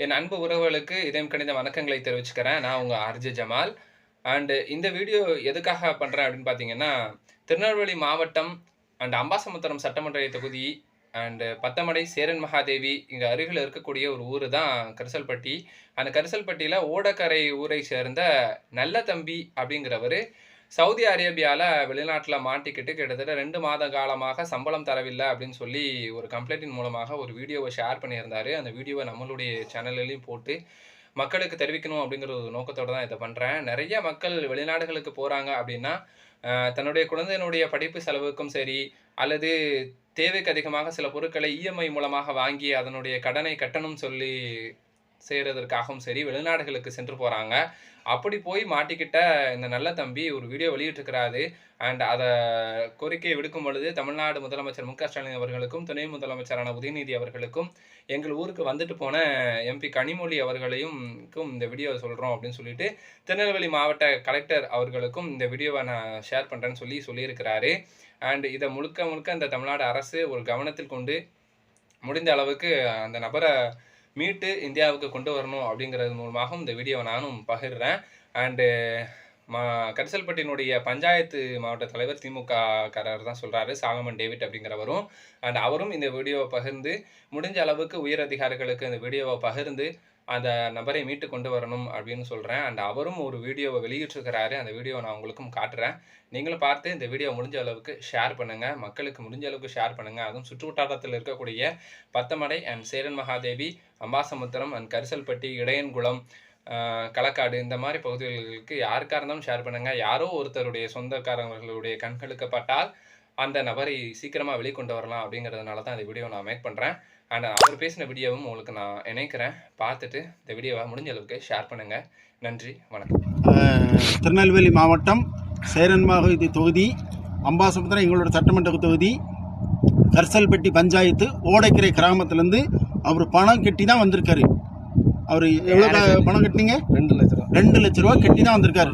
என் அன்பு உறவுகளுக்கு இதயம் கணித வணக்கங்களை தெரிவிச்சுக்கிறேன். நான் உங்கள் ஆர்ஜே ஜமால். அண்டு இந்த வீடியோ எதுக்காக பண்ணுறேன் அப்படின்னு பார்த்தீங்கன்னா திருநெல்வேலி மாவட்டம் அண்ட் அம்பாசமுத்திரம் சட்டமன்ற தொகுதி அண்டு பத்தமடை சேரன் மகாதேவி இங்கே அருகில் இருக்கக்கூடிய ஒரு ஊர் தான் கரிசல்பட்டி. அந்த கரிசல்பட்டியில் ஓடக்கரை ஊரை சேர்ந்த நல்ல தம்பி அப்படிங்கிறவர் சவுதி அரேபியாவில் வெளிநாட்டில் மாட்டிக்கிட்டு கிட்டத்தட்ட ரெண்டு மாத காலமாக சம்பளம் தரவில்லை அப்படின்னு சொல்லி ஒரு கம்ப்ளைண்டின் மூலமாக ஒரு வீடியோவை ஷேர் பண்ணியிருந்தார். அந்த வீடியோவை நம்மளுடைய சேனல்லையும் போட்டு மக்களுக்கு தெரிவிக்கணும் அப்படிங்கிற ஒரு நோக்கத்தோடு தான் இதை பண்ணுறேன் நிறைய மக்கள் வெளிநாடுகளுக்கு போகிறாங்க அப்படின்னா தன்னுடைய குழந்தையினுடைய படிப்பு செலவுக்கும் சரி அல்லது தேவைக்கு அதிகமாக சில பொருட்களை இஎம்ஐ மூலமாக வாங்கி அதனுடைய கடனை கட்டணும் சொல்லி செய்கிறதற்காகவும் சரி வெளிநாடுகளுக்கு சென்று போகிறாங்க அப்படி போய் மாட்டிக்கிட்ட இந்த நல்ல தம்பி ஒரு வீடியோ வெளியிட்டிருக்கிறாரு. அண்ட் அதை கோரிக்கையை விடுக்கும் பொழுது தமிழ்நாடு முதலமைச்சர் மு க ஸ்டாலின் அவர்களுக்கும் துணை முதலமைச்சரான உதயநிதி அவர்களுக்கும் எங்கள் ஊருக்கு வந்துட்டு போன எம்பி கனிமொழி அவர்களையும் இந்த வீடியோவை சொல்கிறோம் அப்படின்னு சொல்லிட்டு திருநெல்வேலி மாவட்ட கலெக்டர் அவர்களுக்கும் இந்த வீடியோவை நான் ஷேர் பண்ணுறேன்னு சொல்லி சொல்லியிருக்கிறாரு. அண்ட் இதை முழுக்க முழுக்க இந்த தமிழ்நாடு அரசு ஒரு கவனத்தில் கொண்டு முடிந்த அளவுக்கு அந்த நபரை மீட்டு இந்தியாவுக்கு கொண்டு வரணும் அப்படிங்கிறது மூலமாகவும் இந்த வீடியோவை நானும் பகிர்றேன். அண்டு மா கரிசல்பட்டினுடைய பஞ்சாயத்து மாவட்ட தலைவர் திமுக காரர் தான் சொல்கிறாரு சாலமன் டேவிட் அப்படிங்கிறவரும். அண்ட் அவரும் இந்த வீடியோவை பகிர்ந்து முடிஞ்ச அளவுக்கு உயர் அதிகாரிகளுக்கு இந்த வீடியோவை பகிர்ந்து அந்த நபரை மீட்டு கொண்டு வரணும் அப்படின்னு சொல்கிறேன் அண்ட் அவரும் ஒரு வீடியோவை வெளியிட்டிருக்கிறாரு. அந்த வீடியோவை நான் உங்களுக்கும் காட்டுறேன். நீங்களும் பார்த்து இந்த வீடியோ முடிஞ்ச அளவுக்கு ஷேர் பண்ணுங்கள் மக்களுக்கு முடிஞ்ச அளவுக்கு ஷேர் பண்ணுங்கள் அதுவும் சுற்று வட்டாரத்தில் இருக்கக்கூடிய பத்தமடை அண்ட் சேரன் மகாதேவி அம்பாசமுத்திரம் அண்ட் கரிசல்பட்டி இடையன்குளம் களக்காடு இந்த மாதிரி பகுதிகளுக்கு யாருக்காக இருந்தாலும் ஷேர் பண்ணுங்கள் யாரோ ஒருத்தருடைய சொந்தக்காரர்களுடைய கண்களுக்கப்பட்டால் அந்த நபரை சீக்கிரமாக வெளிக்கொண்டு வரலாம் அப்படிங்கிறதுனால தான் இந்த வீடியோ நான் மேக் பண்ணுறேன் அண்ட் அவர் பேசின வீடியோவும் உங்களுக்கு நான் இணைக்கிறேன். பார்த்துட்டு இந்த வீடியோவை முடிஞ்ச அளவுக்கு ஷேர் பண்ணுங்கள் நன்றி வணக்கம். திருநெல்வேலி மாவட்டம் சேரன்மாகுதி தொகுதி அம்பாசமுத்திரம் எங்களோட சட்டமன்ற தொகுதி கர்சல்பட்டி பஞ்சாயத்து ஓடைக்கரை கிராமத்துலேருந்து அவர் பணம் கட்டி தான் வந்திருக்காரு. அவர் எவ்வளோ பணம் கட்டினீங்க? ரெண்டு லட்ச ரூபா. ரெண்டு லட்ச ரூபா கட்டி தான் வந்திருக்காரு.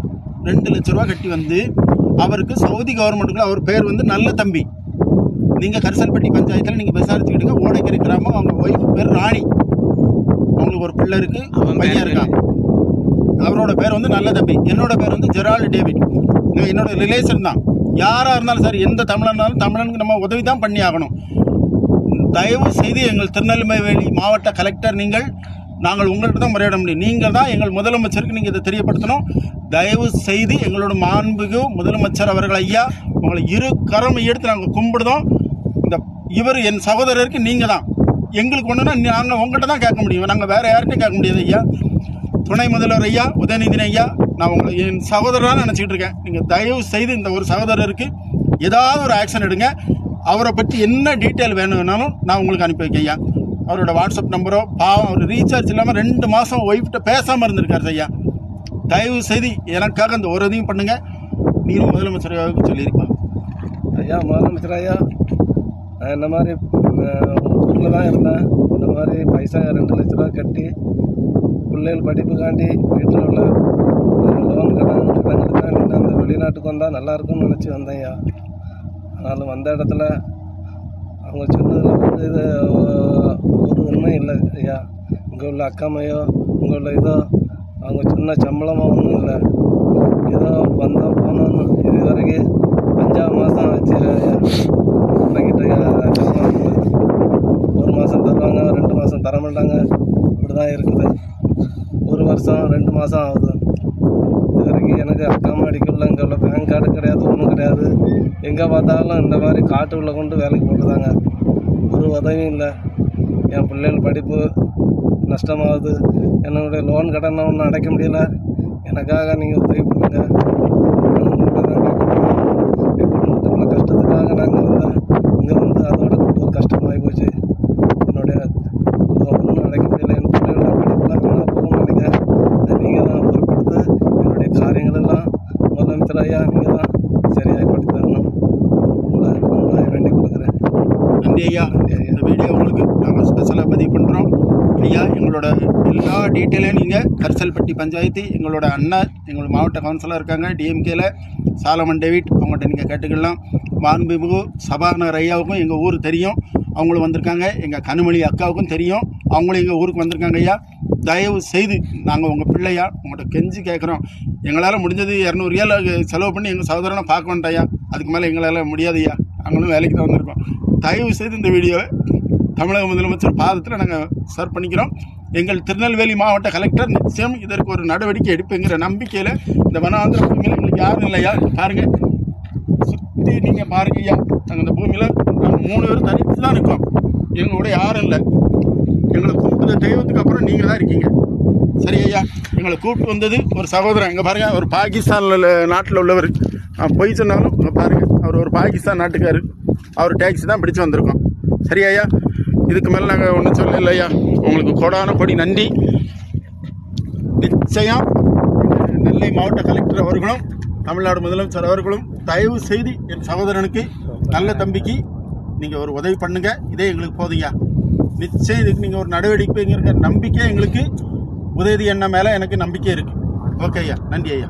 ரெண்டு லட்ச ரூபா கட்டி வந்து அவருக்கு சவுதி கவர்மெண்ட்டுக்குள்ள அவர் பேர் வந்து நல்ல தம்பி. நீங்கள் கரிசல்பட்டி பஞ்சாயத்தில் நீங்கள் விசாரிச்சுக்கிடுங்க ஓடைக்கரை கிராமம் அவங்க ஒய்ஃப் பேர் ராணி. அவங்களுக்கு ஒரு பிள்ளை இருக்கு பையன் இருக்கான் அவரோட பேர் வந்து நல்ல தம்பி. என்னோட பேர் வந்து ஜெரால்டு டேவிட். என்னோட ரிலேஷன் தான். யாராக இருந்தாலும் சரி எந்த தமிழனாலும் இருந்தாலும் தமிழனுக்கு நம்ம உதவி தான் பண்ணி ஆகணும். தயவு செய்து எங்கள் திருநெல்வேலி மாவட்ட கலெக்டர் நீங்கள் நாங்கள் உங்கள்கிட்ட தான் முறையிட முடியும். நீங்கள் தான் எங்கள் முதலமைச்சருக்கு நீங்கள் இதை தெரியப்படுத்தணும். தயவு செய்து எங்களோட மாண்புகு முதலமைச்சர் அவர்கள் ஐயா உங்களை இரு கரம் எடுத்து நாங்கள் கும்பிடுதோம். இந்த இவர் என் சகோதரருக்கு நீங்கள் தான் எங்களுக்கு ஒன்றுனா நாங்கள் உங்கள்கிட்ட தான் கேட்க முடியும். நாங்கள் வேறு யார்கிட்டையும் கேட்க முடியாது ஐயா. துணை முதல்வர் ஐயா உதயநிதின் ஐயா நான் உங்களை என் சகோதரராக நினச்சிக்கிட்டு இருக்கேன். நீங்கள் தயவு செய்து இந்த ஒரு சகோதரருக்கு ஏதாவது ஒரு ஆக்ஷன் எடுங்க. அவரை பற்றி என்ன டீட்டெயில் வேணும்னாலும் நான் உங்களுக்கு அனுப்பி வைக்கேன் ஐயா. அவரோட வாட்ஸ்அப் நம்பரோ பாவம் அவர் ரீசார்ஜ் இல்லாமல் ரெண்டு மாதம் ஒய்ஃப்ட்ட பேசாமல் இருந்திருக்காரு ஐயா. தயவு செய்து எனக்காக அந்த ஒரு இதையும் பண்ணுங்கள் நீங்களும் முதலமைச்சராக சொல்லியிருப்பாங்க. ஐயா முதலமைச்சர் ஐயா நான் இந்த மாதிரி ஊரில் தான் இருந்தேன். இந்த மாதிரி பைசா ரெண்டு லட்ச ரூபா கட்டி பிள்ளைகள் படிப்புக்காண்டி வீட்டில் உள்ள லோன் கடன் கடனுக்காண்டி நான் அந்த வெளிநாட்டுக்கு வந்தால் நல்லா இருக்கும்னு நினச்சி வந்தேன் ஐயா. ஆனாலும் வந்த இடத்துல அவங்க சொன்னதில் வந்து இது ஒரு உண்மை இல்லை ஐயா. இங்கே உள்ள அக்காமையோ இங்கே உள்ள இதோ அவங்க சொன்ன சம்பளமோ ஒன்றும் இல்லை. ஏதோ வந்தோம் போனோம்னு இது வரைக்கும் அஞ்சாறு மாதம் ஆச்சு வாங்கிட்டு சம்பளம் ஒரு மாதம் தருவாங்க ரெண்டு மாதம் தர மாட்டாங்க. இப்படி தான் இருக்குது. ஒரு வருஷம் ரெண்டு மாதம் ஆகுது. இது வரைக்கும் எனக்கு அக்காம அடிக்கல இங்கே உள்ள பேங்க் கார்டு கிடையாது ஒன்றும் கிடையாது. எங்கே பார்த்தாலும் இந்த மாதிரி காட்டு உள்ள கொண்டு வேலைக்கு போட்டுதாங்க. ஒரு உதவியும் இல்லை. என் பிள்ளைகள் படிப்பு நஷ்டமாகுது. என்னுடைய லோன் கடனை ஒன்றும் அடைக்க முடியல. எனக்காக நீங்கள் உதவி பண்ணுங்க நான் உங்கள்கிட்ட தான் கேட்குறேன் என் குடும்பத்தில் உள்ள கஷ்டத்துக்காக நாங்கள் வந்தேன் இங்கே வந்து அதோட கூட்டு ஒரு கஷ்டமாகி போச்சு என்னுடைய ஒன்றும் அடைக்க முடியல என் பிள்ளைகளோட படிப்புலாம் வீணாக போகும்னு நினைக்கிறேன் அதை நீங்கள் தான் பொறுப்பெடுத்து என்னுடைய காரியங்கள் எல்லாம் முதலமைச்சர் ஐயா நீங்கள் தான் சரியாக படுத்தி தரணும் உங்களை உங்களை வேண்டி கொடுக்குறேன் நன்றி ஐயா. இந்த வீடியோ உங்களுக்கு நாங்கள் ஸ்பெஷலாக பதிவு பண்ணுறோம் ஐயா எங்களோட எல்லா டீட்டெயிலையும் நீங்கள் கரிசல்பட்டி பஞ்சாயத்து எங்களோட அண்ணன் எங்களோட மாவட்ட கவுன்சிலர் இருக்காங்க. டிஎம்கேல சாலமன் டேவிட் அவங்கள்ட்ட நீங்கள் கேட்டுக்கலாம். மாண்புமிகு சபாநாயகர் ஐயாவுக்கும் எங்கள் ஊர் தெரியும். அவங்களும் வந்திருக்காங்க. எங்கள் கனிமொழி அக்காவுக்கும் தெரியும். அவங்களும் எங்கள் ஊருக்கு வந்திருக்காங்க ஐயா. தயவு செய்து நாங்கள் உங்கள் பிள்ளையா உங்கள்கிட்ட கெஞ்சி கேட்குறோம் எங்களால் முடிஞ்சது இரநூறு ஏழு செலவு பண்ணி எங்கள் சகோதரனை பார்க்க வேண்டாம் ஐயா அதுக்கு மேலே எங்களால் முடியாது ஐயா நாங்களும் வேலைக்கு தான் வந்திருக்கோம். தயவு செய்து இந்த வீடியோவை தமிழக முதலமைச்சர் பாதத்தில் நாங்கள் சர் பண்ணிக்கிறோம். எங்கள் திருநெல்வேலி மாவட்ட கலெக்டர் நிச்சயம் இதற்கு ஒரு நடவடிக்கை எடுப்புங்கிற நம்பிக்கையில் இந்த வனாந்திர பூமியில் எங்களுக்கு யாரும் இல்லையா? பாருங்கள் சுற்றி நீங்கள் பாருங்கய்யா. நாங்கள் இந்த பூமியில் நாங்கள் மூணு பேரும் தனித்து தான் இருக்கோம். எங்களோட யாரும் இல்லை. எங்களை கூப்பிட்ட தெய்வத்துக்கு அப்புறம் நீங்கள் தான் இருக்கீங்க. சரி ஐயா எங்களை கூப்பிட்டு வந்தது ஒரு சகோதரன். இங்கே பாருங்கள் ஒரு பாகிஸ்தானில் நாட்டில் உள்ளவர். நான் பொய் சொன்னாலும் இங்கே பாருங்கள் அவர் ஒரு பாகிஸ்தான் நாட்டுக்கார். அவர் டேக்ஸி தான் பிடிச்சு வந்திருக்கோம். சரி ஐயா இதுக்கு மேலே நாங்கள் ஒன்றும் சொல்லல ஐயா. உங்களுக்கு கோடான கொடி நன்றி. நிச்சயம் நெல்லை மாவட்ட கலெக்டர் அவர்களும் தமிழ்நாடு முதலமைச்சர் அவர்களும் தயவு செய்து என் சகோதரனுக்கு நல்ல தம்பிக்கு நீங்கள் ஒரு உதவி பண்ணுங்கள் இதே எங்களுக்கு போதுங்க நிச்சயம் இதுக்கு நீங்கள் ஒரு நடவடிக்கைங்கிற நம்பிக்கை எங்களுக்கு. உதயதி என்ன மேலே எனக்கு நம்பிக்கை இருக்குது ஓகே ஐயா. நன்றி ஐயா.